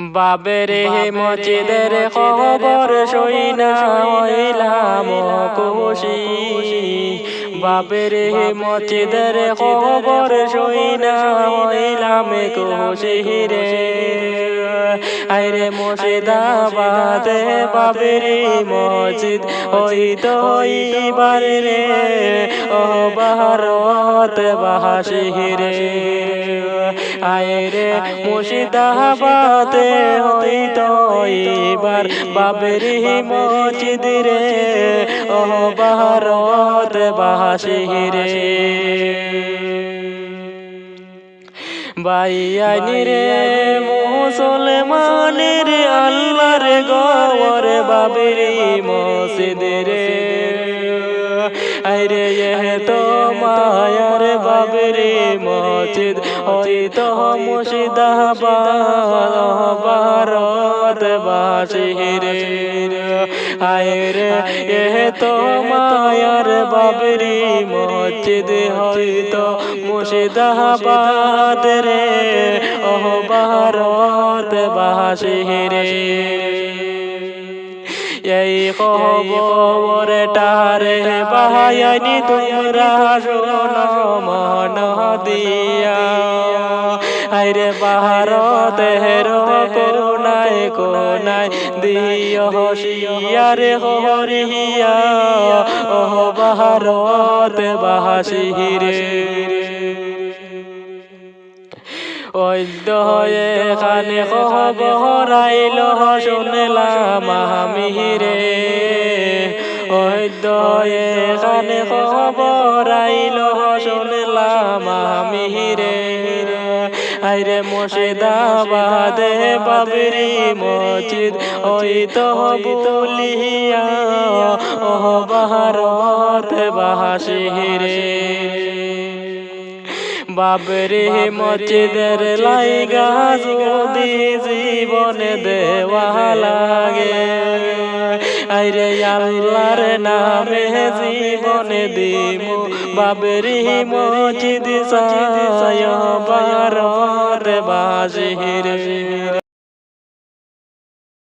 বাবের মসজিদের খবর সইনা হইলাম খুশি। বাবের মসজিদের খবর সইনা হইলাম খুশি রে। আইরে মুর্শিদাবাদে বাবের মসজিদ ওই তো এইবার রে ও ভারত বাহাসি রে আইরে মুর্শিদাবাদে হই তো এইবার বাবেরি মসজিদ রে ও ভারত বাহাসি রে বাইয়ানি রে মুসলমানের আল্লাহর গওর বাবেরি মসজিদ রে আরে তো মায়ার বাবেরি মসজিদ ওই তো মুর্শিদাবাদ, ভারত বাসী রে আয় রে এ তো মায়ার বাবরি মসজিদ হইতো মুর্শিদাবাদ রে। ও ভারত বাসী রে এই খবরটারে বাহায়ানি তোমরা মন দিয়া। আরে ভারতের কোনায় কোনায় দিয় হসিয়ারে হরিয়া ও ভারত বাহাসি রে এখানে খবর আইল শুনলাম আমি রে এখানে খবর আইল, শুনলাম আমি রে আইরে মুর্শিদাবাদে বাবরি মসজিদ, ওই তো বলিয়া। ও ভারত বাহাসি রে বাবরে মসজিদের লাইগা যদি জীবনে দেওয়া লাগে। আইরে আল্লাহর নামে জীবনে দিব বাবরি মসজিদ সায় বাজে বাসির